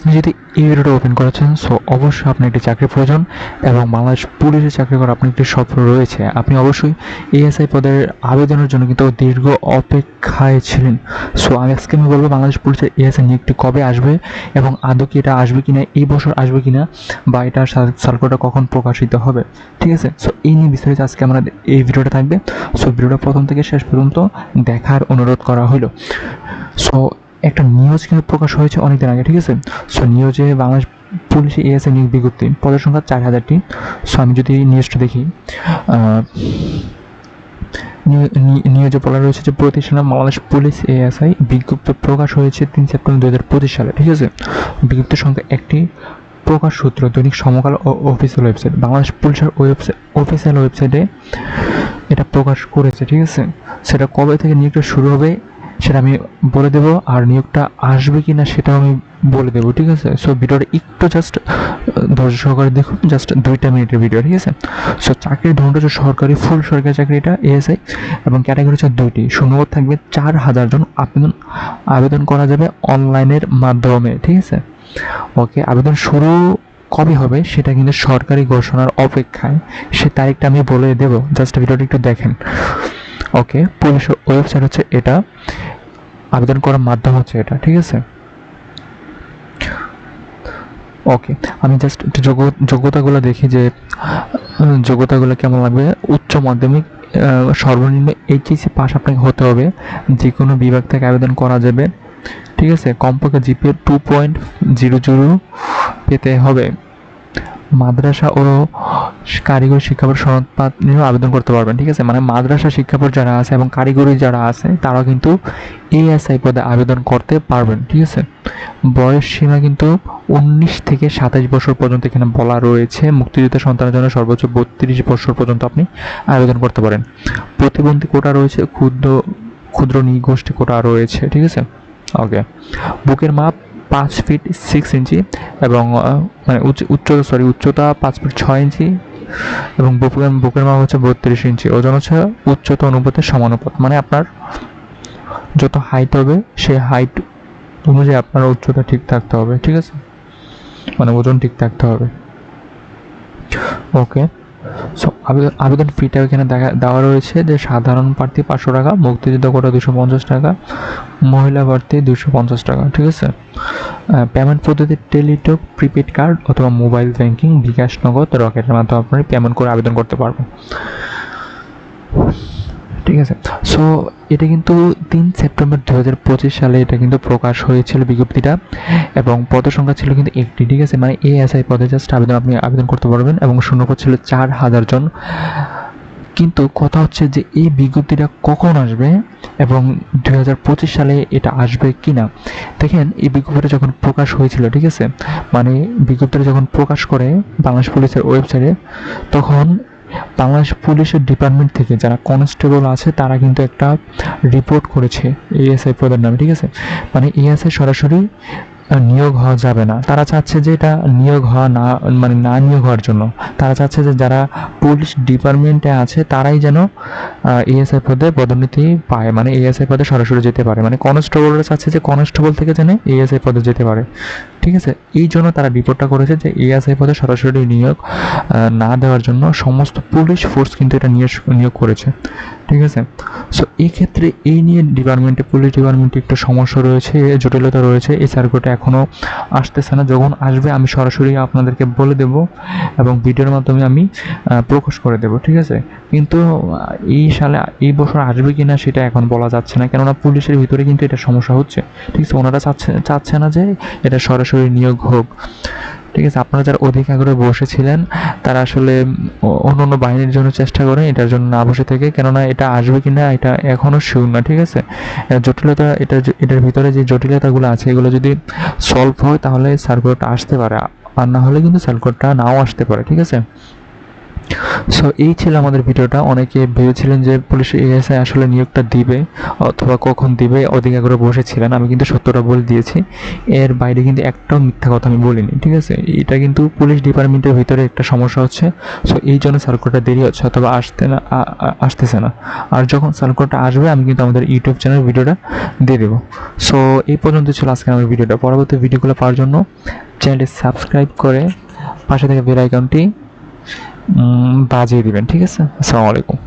আপনি যদি এই ভিডিওটা ওপেন করেছেন সো অবশ্যই আপনার একটি চাকরি প্রয়োজন এবং বাংলাদেশ পুলিশে চাকরি করার আপনার একটি স্বপ্ন রয়েছে। আপনি অবশ্যই এএসআই পদের আবেদনের জন্য কিন্তু দীর্ঘ অপেক্ষায় ছিলেন। সো আমি আজকে আমি বলব বাংলাদেশ পুলিশের এএসআই নিয়োগটি কবে আসবে এবং আদৌ কি এটা আসবে কিনা, এই বছর আসবে কিনা বা এটা সার্কুলারটা কখন প্রকাশিত হবে, ঠিক আছে? সো এই নিয়ে বিস্তারিত আজকে আমরা এই ভিডিওটা থাকবে। সো ভিডিওটা প্রথম থেকে শেষ পর্যন্ত দেখার অনুরোধ করা হলো। সো একটা নিউজ কিন্তু প্রকাশ হয়েছে অনেকদিন আগে ঠিক আছে? সো নিউজে বাংলাদেশ পুলিশে এএসআই নিয়োগ বিজ্ঞপ্তি পদের সংখ্যা চার হাজারটি। সো আমি যদি নিউজটা দেখি আহ, নিউ- নি- নিউজে বলা রয়েছে যে প্রতিষ্ঠানে বাংলাদেশ পুলিশ এএসআই বিজ্ঞপ্তি প্রকাশ হয়েছে তিন সেপ্টেম্বর দু হাজার পঁচিশ সালে ঠিক আছে? বিজ্ঞপ্তির সংখ্যা একটি প্রকাশ সূত্র দৈনিক সমকাল ও অফিসিয়াল ওয়েবসাইট বাংলাদেশ পুলিশের ওয়েবসাইট অফিসিয়াল ওয়েবসাইটে এটা প্রকাশ করেছে ঠিক আছে? সেটা কবে থেকে নিয়োগটা শুরু হবে সেটা আমি বলে দেব আর নিয়োগটা আসবে কি না সেটাও আমি বলে দেবো, ঠিক আছে? সো ভিডিওটা একটু জাস্ট ধৈর্য সহকারে দেখুন জাস্ট দুইটা মিনিটের ভিডিও ঠিক আছে? সো চাকরির ধরনটা হচ্ছে সরকারি ফুল সরকারি চাকরি এটা এএসআই এবং ক্যাটাগরি হচ্ছে দুইটি। শূন্যপদ থাকবে চার হাজার জন আবেদন আবেদন করা যাবে অনলাইনের মাধ্যমে, ঠিক আছে? ওকে আবেদন শুরু কবে হবে সেটা কিন্তু সরকারি ঘোষণার অপেক্ষায়, সে তারিখটা আমি বলে দেবো। জাস্ট ভিডিওটা একটু দেখেন। ওকে পুলিশের ওয়েবসাইট হচ্ছে এটা। আবেদন করার মাধ্যম হচ্ছে এটা, ঠিক আছে? ওকে আমি জাস্ট একটু যোগ্য, যোগ্যতাগুলো দেখি যে যোগ্যতাগুলো কেমন লাগবে? উচ্চ মাধ্যমিক সর্বনিম্ন এইচএসসি পাস আপনাকে হতে হবে। যে কোনো বিভাগ থেকে আবেদন করা যাবে, ঠিক আছে? কমপক্ষে GPA two point zero zero পেতে হবে। মাদ্রাসা ও কারিগরি শিক্ষাবোর্ড সনদপাত নিয়েও আবেদন করতে পারবেন, ঠিক আছে? মানে মাদ্রাসা শিক্ষাবোর্ড যারা আছে এবং কারিগরি যারা আছে, তারাও কিন্তু এএসআই পদে আবেদন করতে পারবেন, ঠিক আছে? বয়স সীমা কিন্তু উনিশ থেকে সাতাশ বছর পর্যন্ত এখানে বলা রয়েছে। মুক্তিযুদ্ধ সন্তানের জন্য সর্বোচ্চ বত্রিশ বছর পর্যন্ত আপনি আবেদন করতে পারেন। প্রতিবন্ধী কোটা রয়েছে, ক্ষুদ্র ক্ষুদ্র নিগোষ্ঠী কোটা রয়েছে, ঠিক আছে? ওকে বুকের মাপ পাঁচ ফিট সিক্স ইঞ্চি এবং মানে উচ্চ উচ্চতা সরি উচ্চতা পাঁচ ফিট ছয় ইঞ্চি এবং বুকের বুকের মাপ হচ্ছে বত্রিশ ইঞ্চি ওজন হচ্ছে উচ্চতা অনুপাতের সমানুপাত। মানে আপনার যত হাইট হবে, সেই হাইট অনুযায়ী আপনার উচ্চতা ঠিক থাকতে হবে, ঠিক আছে? মানে ওজন ঠিক থাকতে হবে। ওকে আবেদন ফিটা এখানে দেখা, দেওয়া রয়েছে যে সাধারণ প্রার্থী পাঁচশো টাকা, মুক্তিযুদ্ধ কোটা দুশো পঞ্চাশ টাকা, মহিলা প্রার্থী দুশো পঞ্চাশ টাকা, ঠিক আছে? পেমেন্ট পদ্ধতি টেলিটক প্রিপেড কার্ড অথবা মোবাইল ব্যাংকিং বিকাশ নগদ, রকেটের মাধ্যমে আপনি পেমেন্ট করে আবেদন করতে পারবেন। ঠিক আছে? সো এটা কিন্তু তিন সেপ্টেম্বর দু হাজার পঁচিশ সালে এটা কিন্তু প্রকাশ হয়েছিল বিজ্ঞপ্তিটা এবং পদ সংখ্যা ছিল কিন্তু একটি, ঠিক আছে? মানে এএসআই পদে জাস্ট আবেদন, আপনি আবেদন করতে পারবেন এবং শূন্যপদ ছিল চার হাজার জন। কিন্তু কথা হচ্ছে যে এই বিজ্ঞপ্তিটা কখন আসবে এবং দুই হাজার পঁচিশ সালে এটা আসবে কি না দেখেন, এই বিজ্ঞপ্তিটা যখন প্রকাশ হয়েছিল, ঠিক আছে? মানে বিজ্ঞপ্তিটা যখন প্রকাশ করে বাংলাদেশ পুলিশের ওয়েবসাইটে, তখন বাংলাদেশ পুলিশের ডিপার্টমেন্ট থেকে যারা কনস্টেবল আছে, তারা কিন্তু একটা রিপোর্ট করেছে এএসআই প্রধান নামে, ঠিক আছে? মানে এএসআই সরাসরি নিয়োগ হওয়া যাবে না। তারা চাচ্ছে যে এটা নিয়োগ হওয়া না মানে না নিয়োগ হওয়ার জন্য। তারা চাচ্ছে যে যারা পুলিশ ডিপার্টমেন্টে আছে, তারাই যেন এএসআই পদে পদোন্নতি পায় মানে এএসআই পদে সরাসরি যেতে পারে। মানে কনস্টেবলরা চাচ্ছে যে কনস্টেবল থেকে যেন এএসআই পদে যেতে পারে। ঠিক আছে? এই জন্য তারা রিপোর্টটা করেছে যে এএসআই পদে সরাসরি নিয়োগ না দেওয়ার জন্য সমস্ত পুলিশ ফোর্স কিন্তু এটা নিয়োগ নিয়োগ করেছে। ঠিক আছে? সো এই ক্ষেত্রে এই নিয়ে ডিপার্টমেন্টে, পুলিশ ডিপার্টমেন্টে একটু সমস্যা রয়েছে, জটিলতা রয়েছে এই সার্কুলটা এখনও আসতেছে না। যখন আসবে আমি সরাসরি আপনাদেরকে বলে দেব এবং ভিডিওর মাধ্যমে আমি প্রকাশ করে দেব, ঠিক আছে? কিন্তু এই সালে এই বছর আসবে কি না সেটা এখন বলা যাচ্ছে না। কেননা পুলিশের ভিতরে কিন্তু এটা সমস্যা হচ্ছে। ঠিক আছে, ওনারা চাচ্ছে চাচ্ছে না যে এটা সরাসরি নিয়োগ হোক। ঠিক আছে, আপনারা যারা অধিক আগ্রহে বসেছিলেন, তারা আসলে অন্য অন্য বাহিনীর জন্য চেষ্টা করেন এটার জন্য না বসে থেকে, কেননা এটা আসবে কি না এটা এখনও শিওর না, ঠিক আছে? জটিলতা, এটা এটার ভিতরে যে জটিলতাগুলো আছে, এগুলো যদি সলভ হয়, তাহলে সার্কুলারটা আসতে পারে, আর না হলে কিন্তু সার্কুলারটা নাও আসতে পারে, ঠিক আছে? সো এই ছিল আমাদের ভিডিওটা। অনেকে ভেবেছিলেন যে পুলিশ এএসআই আসলে নিয়োগটা দিবে অথবা কখন দিবে অধিকার করে বসেছিলেন। আমি কিন্তু সত্যটা বলে দিয়েছি। এর বাইরে কিন্তু একটাও মিথ্যা কথা আমি বলিনি, ঠিক আছে? এটা কিন্তু পুলিশ ডিপার্টমেন্টের ভিতরে একটা সমস্যা হচ্ছে। সো এই জন্য সার্কুলারটা দেরি হচ্ছে অথবা আসতে না আসতেছে না। আর যখন সার্কুলারটা আসবে, আমি কিন্তু আমাদের ইউটিউব চ্যানেল ভিডিওটা দিয়ে দেবো। সো এই পর্যন্ত ছিল আজকে আমার ভিডিওটা। পরবর্তী ভিডিওগুলো পাওয়ার জন্য চ্যানেলটি সাবস্ক্রাইব করে পাশে থেকে বেল আইকনটি বাজিয়ে দিবেন ঠিক আছে? আসসালামু আলাইকুম।